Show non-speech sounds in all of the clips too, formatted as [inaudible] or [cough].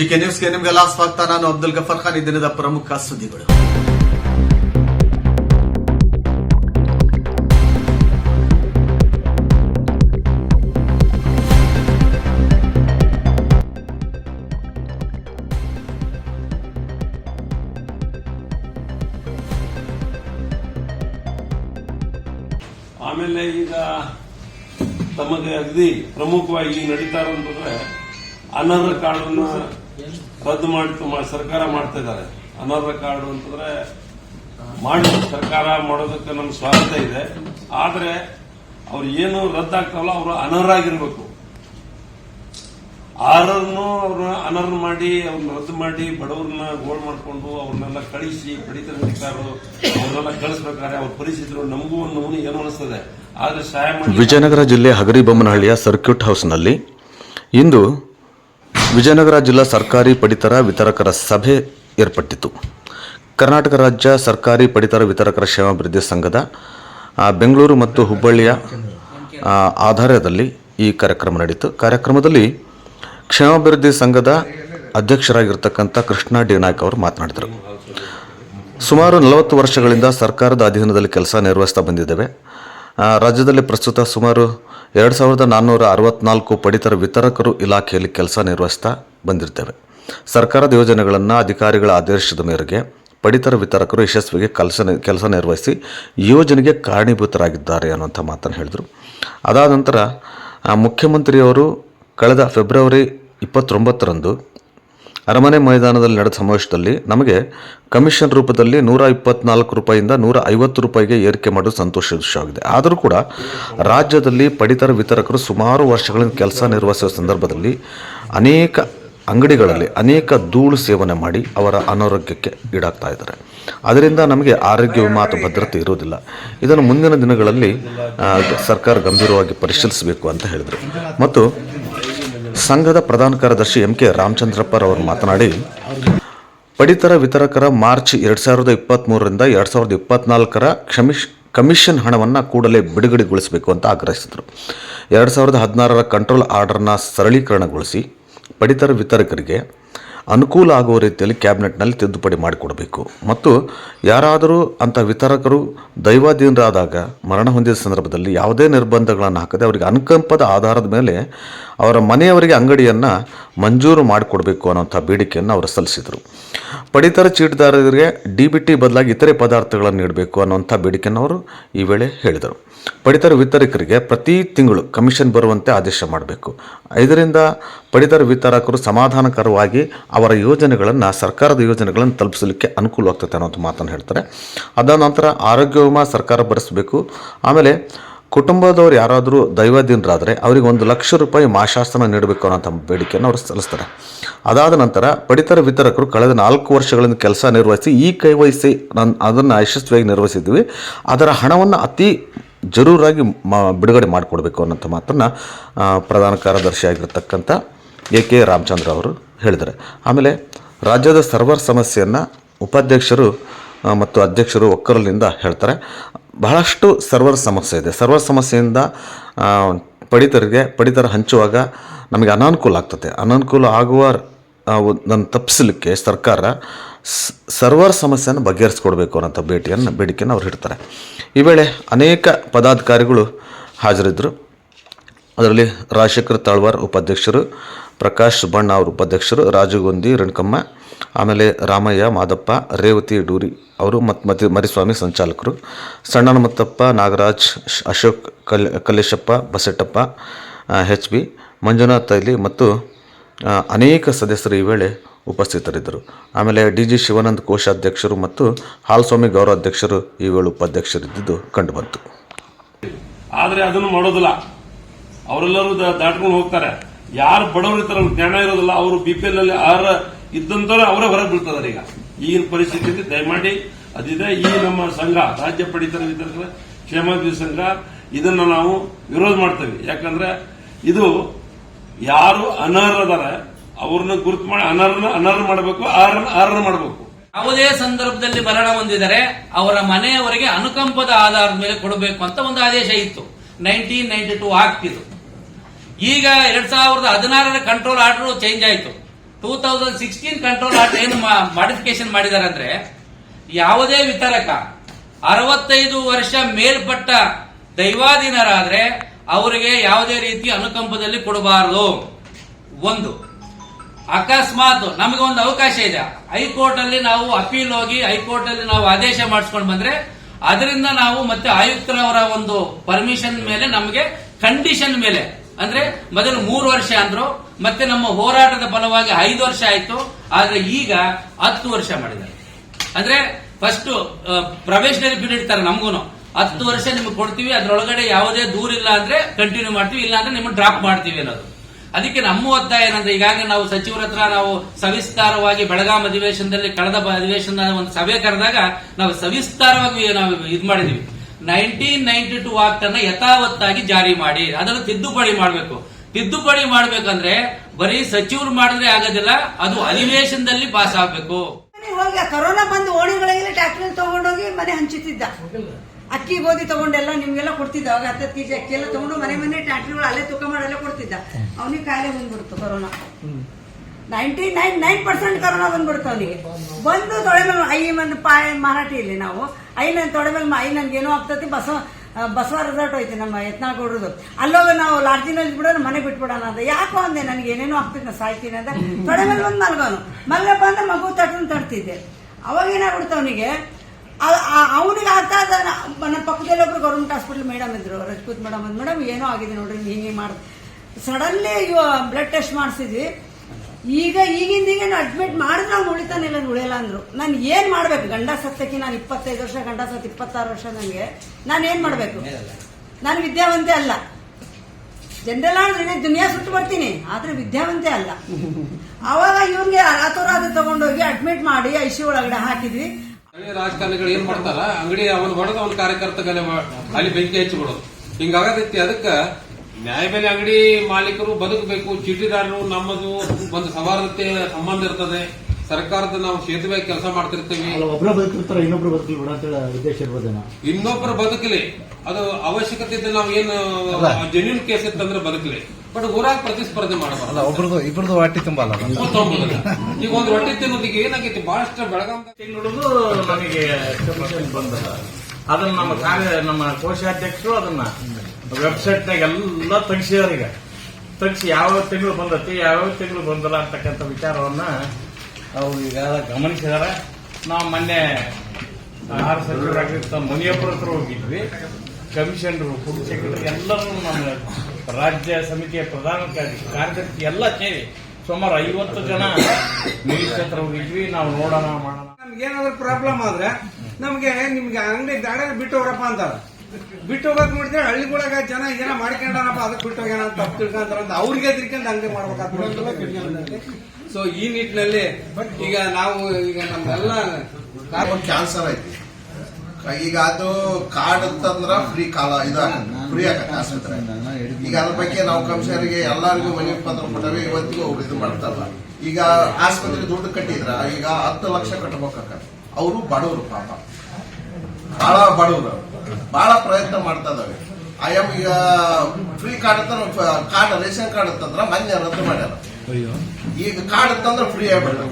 GK ನ್ಯೂಸ್ಗೆ ನಿಮಗೆಲ್ಲ ಸ್ವಾಗತ ನಾನು ಅಬ್ದುಲ್ ಗಫರ್ ಖಾನ್. ಈ ದಿನದ ಪ್ರಮುಖ ಸುದ್ದಿಗಳು. ಆಮೇಲೆ ಈಗ ತಮಗೆ ಅಗದಿ ಪ್ರಮುಖವಾಗಿ ನಡೀತಾರಂತಂದ್ರೆ ಅನರ್ಹ ಕಾರ್ಡನ್ನ ರದ್ದು ಮಾಡಿ ಸರ್ಕಾರ ಮಾಡ್ತಾ ಇದ್ದಾರೆ. ಅನರ್ಹ ಕಾರ್ಡ್ ಅಂತಂದ್ರೆ ಮಾಡಿ ಸರ್ಕಾರ ಮಾಡೋದಕ್ಕೆ ನಮ್ಗೆ ಸ್ವಾಗತ ಇದೆ. ಆದ್ರೆ ಅವ್ರು ಏನು ರದ್ದಾಗ್ತಾವಲ್ಲ ಅವರು ಅನರ್ಹರಾಗಿರ್ಬೇಕು. ಆರನ್ನು ಅವ್ರನ್ನ ಅನರ್ಹ ಮಾಡಿ ಅವ್ರನ್ನ ರದ್ದು ಮಾಡಿ, ಬಡವ್ರನ್ನ ಗೋಳ್ ಮಾಡ್ಕೊಂಡು ಅವ್ರನ್ನೆಲ್ಲ ಕಳಿಸಿ, ಪಡಿತರ ಅಧಿಕಾರರು ಅವ್ರನ್ನೆಲ್ಲ ಕಳಿಸ್ಬೇಕಾದ್ರೆ ಅವ್ರ ಪರಿಸ್ಥಿತಿಗಳು ನಮಗೂ ಒಂದು ಏನು ಅನಿಸ್ತದೆ. ಆದ್ರೆ ಸಹಾಯ ವಿಜಯನಗರ ಜಿಲ್ಲೆ ಹಗರಿಬೊಮ್ಮನಹಳ್ಳಿಯ ಸರ್ಕ್ಯೂಟ್ ಹೌಸ್ನಲ್ಲಿ ಇಂದು ವಿಜಯನಗರ ಜಿಲ್ಲಾ ಸರ್ಕಾರಿ ಪಡಿತರ ವಿತರಕರ ಸಭೆ ಏರ್ಪಟ್ಟಿತು ಕರ್ನಾಟಕ ರಾಜ್ಯ ಸರ್ಕಾರಿ ಪಡಿತರ ವಿತರಕರ ಕ್ಷೇಮಾಭಿವೃದ್ಧಿ ಸಂಘದ ಬೆಂಗಳೂರು ಮತ್ತು ಹುಬ್ಬಳ್ಳಿಯ ಆಧಾರದಲ್ಲಿ ಈ ಕಾರ್ಯಕ್ರಮ ನಡೆಯಿತು ಕಾರ್ಯಕ್ರಮದಲ್ಲಿ ಕ್ಷೇಮಾಭಿವೃದ್ಧಿ ಸಂಘದ ಅಧ್ಯಕ್ಷರಾಗಿರ್ತಕ್ಕಂಥ ಕೃಷ್ಣ ಡಿ ನಾಯ್ಕ ಅವರು ಮಾತನಾಡಿದರು. ಸುಮಾರು ನಲವತ್ತು ವರ್ಷಗಳಿಂದ ಸರ್ಕಾರದ ಅಧೀನದಲ್ಲಿ ಕೆಲಸ ನಿರ್ವಹಿಸ್ತಾ ಬಂದಿದ್ದೇವೆ. ರಾಜ್ಯದಲ್ಲಿ ಪ್ರಸ್ತುತ ಸುಮಾರು ಎರಡು ಸಾವಿರದ ನಾನ್ನೂರ ಅರವತ್ನಾಲ್ಕು ಪಡಿತರ ವಿತರಕರು ಇಲಾಖೆಯಲ್ಲಿ ಕೆಲಸ ನಿರ್ವಹಿಸ್ತಾ ಬಂದಿರ್ತೇವೆ. ಸರ್ಕಾರದ ಯೋಜನೆಗಳನ್ನು ಅಧಿಕಾರಿಗಳ ಆದೇಶದ ಮೇರೆಗೆ ಪಡಿತರ ವಿತರಕರು ಯಶಸ್ವಿಗೆ ಕೆಲಸ ಕೆಲಸ ನಿರ್ವಹಿಸಿ ಯೋಜನೆಗೆ ಕಾರಣೀಭೂತರಾಗಿದ್ದಾರೆ ಅನ್ನುವಂಥ ಮಾತನ್ನು ಹೇಳಿದರು. ಅದಾದ ನಂತರ ಮುಖ್ಯಮಂತ್ರಿಯವರು ಕಳೆದ ಫೆಬ್ರವರಿ ಇಪ್ಪತ್ತೊಂಬತ್ತರಂದು ಅರಮನೆ ಮೈದಾನದಲ್ಲಿ ನಡೆದ ಸಮಾವೇಶದಲ್ಲಿ ನಮಗೆ ಕಮಿಷನ್ ರೂಪದಲ್ಲಿ ನೂರ ಇಪ್ಪತ್ನಾಲ್ಕು ರೂಪಾಯಿಂದ ನೂರ ಐವತ್ತು ರೂಪಾಯಿಗೆ ಏರಿಕೆ ಮಾಡೋದು ಸಂತೋಷದ ವಿಷಯವಾಗಿದೆ ಆದರೂ ಕೂಡ ರಾಜ್ಯದಲ್ಲಿ ಪಡಿತರ ವಿತರಕರು ಸುಮಾರು ವರ್ಷಗಳಿಂದ ಕೆಲಸ ನಿರ್ವಹಿಸುವ ಸಂದರ್ಭದಲ್ಲಿ ಅನೇಕ ಅಂಗಡಿಗಳಲ್ಲಿ ಅನೇಕ ಧೂಳು ಸೇವನೆ ಮಾಡಿ ಅವರ ಅನಾರೋಗ್ಯಕ್ಕೆ ಈಡಾಗ್ತಾ ಇದ್ದಾರೆ. ಅದರಿಂದ ನಮಗೆ ಆರೋಗ್ಯ ವಿಮಾ ಅಥವಾ ಭದ್ರತೆ ಇರುವುದಿಲ್ಲ. ಇದನ್ನು ಮುಂದಿನ ದಿನಗಳಲ್ಲಿ ಸರ್ಕಾರ ಗಂಭೀರವಾಗಿ ಪರಿಶೀಲಿಸಬೇಕು ಅಂತ ಹೇಳಿದರು. ಮತ್ತು ಸಂಘದ ಪ್ರಧಾನ ಕಾರ್ಯದರ್ಶಿ ಎಂ ಕೆ ರಾಮಚಂದ್ರಪ್ಪರವರು ಮಾತನಾಡಿ, ಪಡಿತರ ವಿತರಕರ ಮಾರ್ಚ್ ಎರಡು ಸಾವಿರದ ಇಪ್ಪತ್ತ್ಮೂರರಿಂದ ಎರಡು ಸಾವಿರದ ಇಪ್ಪತ್ತ್ನಾಲ್ಕರ ಕ್ಷಮಿಷ್ ಕಮಿಷನ್ ಹಣವನ್ನು ಕೂಡಲೇ ಬಿಡುಗಡೆಗೊಳಿಸಬೇಕು ಅಂತ ಆಗ್ರಹಿಸಿದರು. ಎರಡು ಸಾವಿರದ ಹದಿನಾರರ ಕಂಟ್ರೋಲ್ ಆರ್ಡರ್ನ ಸರಳೀಕರಣಗೊಳಿಸಿ ಪಡಿತರ ವಿತರಕರಿಗೆ ಅನುಕೂಲ ಆಗುವ ರೀತಿಯಲ್ಲಿ ಕ್ಯಾಬಿನೆಟ್ನಲ್ಲಿ ತಿದ್ದುಪಡಿ ಮಾಡಿಕೊಡಬೇಕು. ಮತ್ತು ಯಾರಾದರೂ ಅಂಥ ವಿತರಕರು ದೈವಾಧೀನರಾದಾಗ ಮರಣ ಹೊಂದಿದ ಸಂದರ್ಭದಲ್ಲಿ ಯಾವುದೇ ನಿರ್ಬಂಧಗಳನ್ನು ಹಾಕದೆ ಅವರಿಗೆ ಅನುಕಂಪದ ಆಧಾರದ ಮೇಲೆ ಅವರ ಮನೆಯವರಿಗೆ ಅಂಗಡಿಯನ್ನು ಮಂಜೂರು ಮಾಡಿಕೊಡಬೇಕು ಅನ್ನೋಂಥ ಬೇಡಿಕೆಯನ್ನು ಅವರು ಸಲ್ಲಿಸಿದರು. ಪಡಿತರ ಚೀಟಿದಾರರಿಗೆ ಡಿ ಬಿ ಟಿ ಬದಲಾಗಿ ಇತರೆ ಪದಾರ್ಥಗಳನ್ನು ನೀಡಬೇಕು ಅನ್ನೋಂಥ ಬೇಡಿಕೆಯನ್ನು ಅವರು ಈ ವೇಳೆ ಹೇಳಿದರು. ಪಡಿತರ ವಿತರಕರಿಗೆ ಪ್ರತಿ ತಿಂಗಳು ಕಮಿಷನ್ ಬರುವಂತೆ ಆದೇಶ ಮಾಡಬೇಕು. ಇದರಿಂದ ಪಡಿತರ ವಿತರಕರು ಸಮಾಧಾನಕರವಾಗಿ ಅವರ ಯೋಜನೆಗಳನ್ನು, ಸರ್ಕಾರದ ಯೋಜನೆಗಳನ್ನು ತಲುಪಿಸಲಿಕ್ಕೆ ಅನುಕೂಲವಾಗ್ತದೆ ಅನ್ನೋದು ಮಾತನ್ನು ಹೇಳ್ತಾರೆ. ಅದಾದ ನಂತರ ಆರೋಗ್ಯ ವಿಮಾ ಸರ್ಕಾರ ಭರಿಸಬೇಕು ಆಮೇಲೆ ಕುಟುಂಬದವ್ರು ಯಾರಾದರೂ ದೈವಾಧೀನರಾದರೆ ಅವರಿಗೆ ಒಂದು ಲಕ್ಷ ರೂಪಾಯಿ ಮಾಶಾಸನ ನೀಡಬೇಕು ಅನ್ನೋಂಥ ಬೇಡಿಕೆಯನ್ನು ಅವರು ಸಲ್ಲಿಸ್ತಾರೆ. ಅದಾದ ನಂತರ ಪಡಿತರ ವಿತರಕರು ಕಳೆದ ನಾಲ್ಕು ವರ್ಷಗಳಿಂದ ಕೆಲಸ ನಿರ್ವಹಿಸಿ ಈ ಕೈ ವಹಿಸಿ ನಾನು ಅದನ್ನು ಯಶಸ್ವಿಯಾಗಿ ನಿರ್ವಹಿಸಿದ್ವಿ. ಅದರ ಹಣವನ್ನು ಅತಿ ಜರೂರಾಗಿ ಮಾ ಬಿಡುಗಡೆ ಮಾಡಿಕೊಡ್ಬೇಕು ಅನ್ನೋಂಥ ಮಾತನ್ನು ಪ್ರಧಾನ ಕಾರ್ಯದರ್ಶಿ ಆಗಿರ್ತಕ್ಕಂಥ ಎ ಕೆ ರಾಮಚಂದ್ರ ಅವರು ಹೇಳಿದ್ದಾರೆ. ಆಮೇಲೆ ರಾಜ್ಯದ ಸರ್ವರ್ ಸಮಸ್ಯೆಯನ್ನು ಉಪಾಧ್ಯಕ್ಷರು ಮತ್ತು ಅಧ್ಯಕ್ಷರು ಒಕ್ಕರಲಿಂದ ಹೇಳ್ತಾರೆ. ಬಹಳಷ್ಟು ಸರ್ವರ್ ಸಮಸ್ಯೆ ಇದೆ. ಸರ್ವರ್ ಸಮಸ್ಯೆಯಿಂದ ಪಡಿತರಿಗೆ, ಪಡಿತರ ಹಂಚುವಾಗ ನಮಗೆ ಅನಾನುಕೂಲ ಆಗ್ತದೆ. ಅನಾನುಕೂಲ ಆಗುವ ನನ್ನ ತಪ್ಪಿಸಲಿಕ್ಕೆ ಸರ್ಕಾರ ಸರ್ವರ್ ಸಮಸ್ಯೆಯನ್ನು ಬಗೆಹರಿಸ್ಕೊಡ್ಬೇಕು ಅನ್ನೋಂಥ ಭೇಟಿಯನ್ನು ಬೇಡಿಕೆಯನ್ನು ಅವ್ರು ಇಡ್ತಾರೆ. ಈ ವೇಳೆ ಅನೇಕ ಪದಾಧಿಕಾರಿಗಳು ಹಾಜರಿದ್ದರು. ಅದರಲ್ಲಿ ರಾಜಶೇಖರ್ ತಾಳ್ವಾರ್ ಉಪಾಧ್ಯಕ್ಷರು, ಪ್ರಕಾಶ್ ಬಣ್ಣ ಅವರು ಉಪಾಧ್ಯಕ್ಷರು ರಾಜಗೊಂದಿ ರಣಕಮ್ಮ, ಆಮೇಲೆ ರಾಮಯ್ಯ, ಮಾದಪ್ಪ, ರೇವತಿ, ಡೂರಿ ಅವರು ಮತ್ತು ಮತಿ, ಮರಿಸ್ವಾಮಿ ಸಂಚಾಲಕರು. ಸಣ್ಣನ ಮತ್ತಪ್ಪ, ನಾಗರಾಜ್ ಅಶೋಕ್, ಕಲ್, ಕಲ್ಲೇಶಪ್ಪ, ಬಸೆಟ್ಟಪ್ಪ ಎಚ್ ಬಿ, ಮಂಜುನಾಥ್ ತೈಲಿ ಮತ್ತು ಅನೇಕ ಸದಸ್ಯರು ಈ ವೇಳೆ ಉಪಸ್ಥಿತರಿದ್ದರು. ಆಮೇಲೆ ಡಿ ಜಿ ಶಿವಾನಂದ್ ಕೋಶಾಧ್ಯಕ್ಷರು ಮತ್ತು ಹಾಲ್ಸ್ವಾಮಿ ಗೌರವಾಧ್ಯಕ್ಷರು ಈ ವೇಳೆ ಉಪಾಧ್ಯಕ್ಷರಿದ್ದುದು ಕಂಡುಬಂತು. ಆದರೆ ಅದನ್ನು ಮಾಡೋದಿಲ್ಲ. ಅವರೆಲ್ಲರೂ ದಾಟ್ಕೊಂಡು ಹೋಗ್ತಾರೆ. ಯಾರು ಬಡವರು ಇರ್ತಾರೆ ಜ್ಞಾನ ಇರೋದಿಲ್ಲ. ಅವರು ಬಿ ಪಿ ಎಲ್ ಆರ ಇದ್ದಂತವ್ರೆ ಅವರೇ ಹೊರಗೆ ಬೀಳ್ತದಾರೆ ಈಗ. ಈಗಿನ ಪರಿಸ್ಥಿತಿ ದಯಮಾಡಿ ಅದಿದೆ. ಈ ನಮ್ಮ ಸಂಘ, ರಾಜ್ಯ ಪಡಿತರ ವಿತರಕರ ಕ್ಷೇಮಾಭಿವೃದ್ಧಿ ಸಂಘ, ಇದನ್ನು ನಾವು ವಿರೋಧ ಮಾಡ್ತೇವೆ. ಯಾಕಂದ್ರೆ ಇದು ಯಾರು ಅನರ್ಹದಾರ ಅವ್ರನ್ನ ಗುರುತು ಮಾಡಿ ಅನರ್ಹ ಅನರ್ಹ ಮಾಡಬೇಕು ಅರ್ಹ ಮಾಡಬೇಕು. ಯಾವುದೇ ಸಂದರ್ಭದಲ್ಲಿ ಮರಣ ಹೊಂದಿದರೆ ಅವರ ಮನೆಯವರಿಗೆ ಅನುಕಂಪದ ಆಧಾರದ ಮೇಲೆ ಕೊಡಬೇಕು ಅಂತ ಒಂದು ಆದೇಶ ಇತ್ತು. ನೈನ್ಟೀನ್ ನೈನ್ಟಿ ಟೂ ಆಗ್ತಿದ್ರು ಈಗ ಎರಡ್ ಸಾವಿರದ ಹದಿನಾರರ ಕಂಟ್ರೋಲ್ ಆರ್ಡರ್ ಚೇಂಜ್ ಆಯಿತು. Two thousand sixteen control order ಏನು ಮಾಡಿಫಿಕೇಶನ್ ಮಾಡಿದ್ದಾರೆ ಅಂದ್ರೆ ಯಾವುದೇ ವಿತರಕ ಅರವತ್ತೈದು ವರ್ಷ ಮೇಲ್ಪಟ್ಟ ದೈವಾಧೀನರಾದ್ರೆ ಅವರಿಗೆ ಯಾವುದೇ ರೀತಿ ಅನುಕಂಪದಲ್ಲಿ ಕೊಡಬಾರದು. ಒಂದು. ಅಕಸ್ಮಾತ್ ನಮಗೆ ಒಂದು ಅವಕಾಶ ಇದೆ. ಹೈಕೋರ್ಟ್ ಅಲ್ಲಿ ನಾವು ಅಪೀಲ್ ಹೋಗಿ ಹೈಕೋರ್ಟ್ ಅಲ್ಲಿ ನಾವು ಆದೇಶ ಮಾಡಿಸ್ಕೊಂಡು ಬಂದ್ರೆ ಅದರಿಂದ ನಾವು ಮತ್ತೆ ಆಯುಕ್ತರವರ ಒಂದು ಪರ್ಮಿಷನ್ ಮೇಲೆ ನಮಗೆ ಕಂಡೀಷನ್ ಮೇಲೆ, ಅಂದ್ರೆ ಮೊದಲು ಮೂರು ವರ್ಷ ಅಂದ್ರು, ಮತ್ತೆ ನಮ್ಮ ಹೋರಾಟದ ಫಲವಾಗಿ ಐದು ವರ್ಷ ಆಯ್ತು, ಆದ್ರೆ ಈಗ ಹತ್ತು ವರ್ಷ ಮಾಡಿದ್ದಾರೆ. ಅಂದ್ರೆ ಫಸ್ಟ್ ಪ್ರೊಬೇಷನರಿ ಪೀರಿಯಡ್ ತರ ನಮಗೂ ಹತ್ತು ವರ್ಷ ನಿಮ್ಗೆ ಕೊಡ್ತೀವಿ, ಅದ್ರೊಳಗಡೆ ಯಾವುದೇ ದೂರ ಇಲ್ಲ ಅಂದ್ರೆ ಕಂಟಿನ್ಯೂ ಮಾಡ್ತೀವಿ ಇಲ್ಲ ಅಂದ್ರೆ ನಿಮ್ಮ ಡ್ರಾಪ್ ಮಾಡ್ತೀವಿ ಅನ್ನೋದು. ಅದಕ್ಕೆ ನಮ್ಮ ಒತ್ತಾಯ ಏನಂದ್ರೆ, ಈಗಾಗಲೇ ನಾವು ಸಚಿವರ ಹತ್ರ ನಾವು ಸವಿಸ್ತಾರವಾಗಿ ಬೆಳಗಾಂ ಅಧಿವೇಶನದಲ್ಲಿ ಕಳೆದ ಅಧಿವೇಶನ ಒಂದು ಸಭೆ ಕರೆದಾಗ ನಾವು ಸವಿಸ್ತಾರವಾಗಿ ನಾವು ಇದು ಮಾಡಿದೀವಿ. ನೈನ್ಟೀನ್ ನೈನ್ಟಿ ಟು ಆಕ್ಟ್ ಅನ್ನ ಯಥಾವತ್ತಾಗಿ ಜಾರಿ ಮಾಡಿ, ಅದನ್ನು ತಿದ್ದುಪಡಿ ಮಾಡಬೇಕು. ತಿದ್ದುಪಡಿ ಮಾಡ್ಬೇಕಂದ್ರೆ ಬರೀ ಸಚಿವರು ಮಾಡಿದ್ರೆ ಆಗೋದಿಲ್ಲ, ಅದು ಅಧಿವೇಶನದಲ್ಲಿ ಪಾಸ್ ಆಗ್ಬೇಕು. ಕರೋನಾ ಬಂದು ಓಣಿಗಳಿಗೆ ಟ್ಯಾಕ್ಟರ್ ತಗೊಂಡೋಗಿ ಮನೆ ಹಂಚುತ್ತಿದ್ದ ಅಕ್ಕಿ ಗೋಧಿ ತಗೊಂಡೆಲ್ಲ ನಿಮ್ಗೆಲ್ಲ ಕೊಡ್ತಿದ್ದ. ಅವಾಗ ಹತ್ತತ್ತು ಕೆಜಿ ಅಕ್ಕಿ ಎಲ್ಲ ತಗೊಂಡು ಮನೆ ಮನೆ ಟ್ಯಾಕ್ಟ್ರಿಗಳು ಅಲ್ಲೇ ತೂಕ ಮಾಡಲ್ಲ ಕೊಡ್ತಿದ್ದ. ಅವನಿಗೆ ಕಾಯಿಲೆ ಬಂದ್ಬಿಡ್ತು corona ninety nine nine percent corona ಬಂದ್ಬಿಡ್ತು ಅವನಿಗೆ. ಬಂದು ತೊಡೆ ಮೇಲೆ ಐ ಮನ್ ಪಾಯ ಮಾರಾಟ ಇಲ್ಲಿ ನಾವು. ಐ ನನ್ ತೊಡೆ ಮೇಲೆ ಐ ನನ್ಗೆ ಏನೋ ಆಗ್ತತಿ, ಬಸವ ಬಸವ ರೆಸಾರ್ಟ್ ಹೋಯ್ತು ನಮ್ಮ ಯತ್ನಾಳ್ಗೌಡ್ರದು ಅಲ್ಲೋಗ ನಾವು ಲಾಡ್ಜಿನಲ್ಲಿ ಬಿಡೋಣ ಮನೆ ಬಿಟ್ಬಿಡೋಣ ಅಂತ. ಯಾಕೋ ಅಂದೆ, ನನಗೆ ಏನೇನೋ ಆಗ್ತದೆ ನಾ ಸಾಯ್ತೀನಿ ಅಂತ. ತೊಡೆ ಮೇಲೆ ಬಂದು ಮಲ್ಗೋನು. ಮಲ್ಗಪ್ಪ ಅಂದ್ರೆ ಮಗು ತಟ್ಟನ್ ತಡ್ತಿದ್ದೆ ಅವಾಗ ಏನಾಗ್ಬಿಡ್ತು ಅವನಿಗೆ? ಅವನಿಗೆ ಆಗ್ತಾ ಇದ್ದ ನನ್ನ ಪಕ್ಕದಲ್ಲಿ ಒಬ್ರು ಗೌರ್ಮೆಂಟ್ ಹಾಸ್ಪಿಟಲ್ ಮೇಡಮ್ ಇದ್ರು ರಜಪೂತ್ ಮೇಡಮ್ ಅಂದ್ ಮೇಡಮ್ ಏನೋ ಆಗಿದೆ ನೋಡ್ರಿ ಹಿಂಗೆ ಮಾಡ್ ಸಡನ್ಲಿ ಬ್ಲಡ್ ಟೆಸ್ಟ್ ಮಾಡಿಸಿದ್ವಿ. ಈಗ ಈಗಿಂದ ಈಗ ಅಡ್ಮಿಟ್ ಮಾಡಿದ್ರೆ ಅವ್ನು ಉಳಿತಾನೆ ಇಲ್ಲ ಉಳಿಯಲ್ಲ ಅಂದ್ರು. ನಾನು ಏನ್ ಮಾಡ್ಬೇಕು? ಗಂಡ ಸತ್ತಕ್ಕೆ ನಾನು ಇಪ್ಪತ್ತೈದು ವರ್ಷ ಗಂಡ ಸತ್ ಇಪ್ಪತ್ತಾರು ವರ್ಷ ನನಗೆ ನಾನು ಏನ್ ಮಾಡ್ಬೇಕು? ನಾನು ವಿದ್ಯಾವಂತೆ ಅಲ್ಲ. ಜನರಲ್ ಆದ್ರೆ ದುನಿಯಾ ಸುಟ್ಟು ಬರ್ತೀನಿ. ಆದ್ರೆ ವಿದ್ಯಾವಂತೆ ಅಲ್ಲ. [laughs] ಅವಾಗ ಇವ್ರಿಗೆ ರಾತೋರಾತ್ರಿ ತಗೊಂಡೋಗಿ ಅಡ್ಮಿಟ್ ಮಾಡಿ ಐಸಿ ಒಳಗಡೆ ಹಾಕಿದ್ವಿ. ರಾಜಕಾರಣಿಗಳು ಏನ್ ಮಾಡ್ತಾರ? ಅಂಗಡಿ ಅವನ್ ಹೊಡೆದ ಅವನ ಕಾರ್ಯಕರ್ತಗಲೆ ಅಲ್ಲಿ ಬೆಂಕಿ ಹಚ್ಚಿಬಿಡೋದು ಹಿಂಗಾಗತೈತಿ, ಅದಕ್ಕ ನ್ಯಾಯಬೆಲೆ ಅಂಗಡಿ ಮಾಲೀಕರು ಬದುಕಬೇಕು, ಚೀಟಿದಾರರು ನಮ್ಮದು, ಒಂದು ಸವಾರತೆ ಸಂಬಂಧ ಇರ್ತದೆ. ಸರ್ಕಾರದ ನಾವು ಸೇತುವೆ ಕೆಲಸ ಮಾಡ್ತಿರ್ತೀವಿ. ಅಲ್ಲ ಒಬ್ರ ಬದುಕಿರ್ತಾರೆ ಇನ್ನೊಬ್ರು ಬದುಕಲಿ ಬಿಡ ಅಂತ ಹೇಳಿ ಉದ್ದೇಶ ಇರ್ಬೋದೇನೋ ಇನ್ನೊಬ್ರು ಬದುಕಲಿ. ಅದು ಅವಶ್ಯಕತೆ ಇದ್ದ ನಾವು ಏನು ಜೆನ್ಯೂನ್ ಕೇಸ್ ಇತ್ತಂದ್ರೆ ಬದುಕಲಿ. ಬಟ್ ಊರಾಗ ಪ್ರತಿಸ್ಪರ್ಧೆ ಮಾಡಬಾರ್ದು. ಒಬ್ರದ್ದು ಇಬ್ರದ್ದು ಹೊಟ್ಟಿ ತುಂಬಲ್ಲ. ಈಗ ಒಂದು ರೊಟ್ಟಿ ತಿನ್ನೋದಿಗೆ ಏನಾಗೈತಿ? ಬಹಳಷ್ಟು ಬೆಳಗಾಂ ತಿಂಗಳು ನಮಗೆ ಕಮಿಷನ್ ಬಂದದ. ಅದನ್ನ ನಮ್ಮ ಕಾರ್ಯ ನಮ್ಮ ಕೋಶಾಧ್ಯಕ್ಷರು ಅದನ್ನ ವೆಬ್ಸೈಟ್ ನಾಗ ಎಲ್ಲ ತೆಗ್ಸಿದಾರೆ ಈಗ. ತಗ್ಸಿ ಯಾವ ತಿಂಗಳು ಬಂದತಿ ಯಾವ ತಿಂಗಳು ಬಂದಲ್ಲ ಅಂತಕ್ಕಂಥ ವಿಚಾರವನ್ನ ಅವ್ರು ಈಗ ಗಮನಿಸಿದಾರೆ. ನಾವು ಮೊನ್ನೆ ಆಹಾರ ಸಚಿವರಾಗಿರ್ತ ಮುನಿಯಪ್ಪರ ಹತ್ರ ಹೋಗಿದ್ವಿ. ಕಮಿಷನರು ಫುಡ್ ಸೆಕ್ರೆಟರಿ ಎಲ್ಲರೂ ನಮ್ಮ ರಾಜ್ಯ ಸಮಿತಿಯ ಪ್ರಧಾನ ಕಾರ್ಯ- ಕಾರ್ಯದರ್ಶಿ ಎಲ್ಲ ಸೇರಿ ಸುಮಾರು ಐವತ್ತು ಜನ ಮಿನಿಸ್ಟರ್ ಹತ್ರ ಹೋಗಿದ್ವಿ. ನಾವು ನೋಡೋಣ, ಮಾಡೋಣ. ನಮ್ಗೆ ಏನಾದ್ರು ಪ್ರಾಬ್ಲಮ್ ಆದ್ರೆ ನಮ್ಗೆ ನಿಮ್ಗೆ ಅಂಗಡಿ ದಾಡ ಬಿಟ್ಟು ಹೋಗ್ರಪ್ಪ ಅಂತಾರೆ. ಬಿಟ್ಟು ಹೋಗೋದ್ ನೋಡಿದ್ರೆ ಹಳ್ಳಿಗಳಾಗ ಜನ ಏನೋ ಮಾಡ್ಕೊಂಡನಪ್ಪ ಅದಕ್ಕೆ ಬಿಟ್ಟು ಹೋಗ್ಯಾನ ತಪ್ಪು ತಿಳ್ಕೊಂತಾರ ಅಂತ ಅವ್ರಿಗೆ ತಿಳ್ಕೊಂಡು ಅಂಗಡಿ ಮಾಡ್ಬೇಕಾಗ್ತದೆ ಸೊ ಈ ನಿಟ್ಟಿನಲ್ಲಿ ಈಗ ನಾವು ಈಗ ನಮ್ಮೆಲ್ಲ ಕ್ಯಾನ್ಸರ್ ಐತಿ. ಈಗ ಅದು ಕಾರ್ಡ್ ಅಂತಂದ್ರ ಫ್ರೀ ಕಾಲ ಇದಾಗತ್ತೆ ಫ್ರೀ ಆಗತ್ತೆ ಆಸ್ಪತ್ರೆ. ಈಗ ಅದ್ರ ಬಗ್ಗೆ ನಾವು ಕಮಿಷನರ್ಗೆ ಎಲ್ಲರಿಗೂ ಮನವಿ ಪತ್ರ ಕೊಟ್ಟವೇ ಇವತ್ತಿಗೂ ಅವ್ರು ಇದು ಮಾಡ್ತಾರಲ್ಲ. ಈಗ ಆಸ್ಪತ್ರೆ ದುಡ್ಡು ಕಟ್ಟಿದ್ರ ಈಗ ಹತ್ತು ಲಕ್ಷ ಕಟ್ಟಬೇಕಾಗತ್ತೆ ಅವರು ಬಡವರು ಪಾಪ. ಬಹಳ ಬಡವರು. ಬಹಳ ಪ್ರಯತ್ನ ಮಾಡ್ತಾ ಇದಾವೆ ಐ ಆಮ್ ಈಗ ಫ್ರೀ ಕಾರ್ಡ್ ಅಂತ ಕಾರ್ಡ್ ರೇಷನ್ ಕಾರ್ಡ್ ಅಂತಂದ್ರ ಮನ್ಯ ರದ್ದು ಮಾಡ್ಯಾರ. ಈಗ ಕಾರ್ಡ್ ಅಂತಂದ್ರೆ ಫ್ರೀ ಆಗ್ಬಿಡ್ತಾರೆ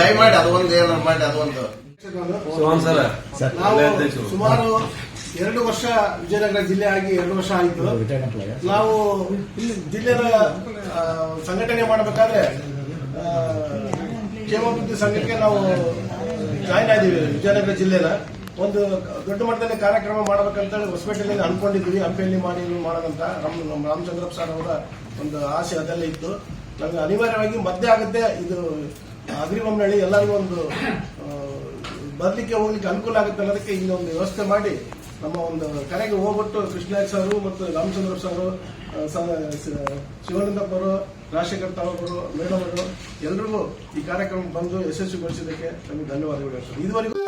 ದಯಮಾಡಿ ಅದು ಒಂದು ಏನಾರು ಮಾಡಿ ಅದೊಂದು. ನಾವು ಸುಮಾರು ಎರಡು ವರ್ಷ ವಿಜಯನಗರ ಜಿಲ್ಲೆ ಆಗಿ ಎರಡು ವರ್ಷ ಆಯಿತು. ನಾವು ಇಲ್ಲಿ ಜಿಲ್ಲೆಯ ಸಂಘಟನೆ ಮಾಡಬೇಕಾದ್ರೆ ಕ್ಷೇಮಾಭಿವೃದ್ಧಿ ಸಂಘಕ್ಕೆ ನಾವು ಜಾಯ್ನ್ ಆಗಿದ್ದೀವಿ ವಿಜಯನಗರ ಜಿಲ್ಲೆನ. ಒಂದು ದೊಡ್ಡ ಮಟ್ಟದಲ್ಲಿ ಕಾರ್ಯಕ್ರಮ ಮಾಡಬೇಕಂತೇಳಿ ಹೊಸಪೇಟೆಯಲ್ಲಿ ಅನ್ಕೊಂಡಿದ್ವಿ ಹಂಪಿಯಲ್ಲಿ ಮಾಡಿ ಮಾಡೋದಂತ ನಮ್ಮ ನಮ್ಮ ರಾಮಚಂದ್ರಪ್ಪ ಸರ್ ಅವರ ಒಂದು ಆಸೆ ಅದೆಲ್ಲ ಇತ್ತು. ನಮಗೆ ಅನಿವಾರ್ಯವಾಗಿ ಮದ್ದೆ ಆಗುತ್ತೆ. ಇದು ಅಗ್ರಿಬೊಮ್ಮನಹಳ್ಳಿ ಎಲ್ಲರಿಗೂ ಒಂದು ಬರ್ಲಿಕ್ಕೆ ಹೋಗ್ಲಿಕ್ಕೆ ಅನುಕೂಲ ಆಗುತ್ತೆ ಅನ್ನೋದಕ್ಕೆ ಇಲ್ಲೊಂದು ವ್ಯವಸ್ಥೆ ಮಾಡಿ ನಮ್ಮ ಒಂದು ಕರೆಗೆ ಹೋಗ್ಬಿಟ್ಟು ಕೃಷ್ಣಾಯ್ ಸರ್ ಮತ್ತು ರಾಮಚಂದ್ರ ಸರ್ ಶಿವಾನಂದಪ್ಪ ಅವರು ರಾಜಶೇಖರ್ ಮೇಡಮ್ ಅವರು ಎಲ್ರಿಗೂ ಈ ಕಾರ್ಯಕ್ರಮ ಬಂದು ಯಶಸ್ವಿಗೊಳಿಸಿದ್ದಕ್ಕೆ ನಮಗೆ ಧನ್ಯವಾದಗಳು. ಇದುವರೆಗೂ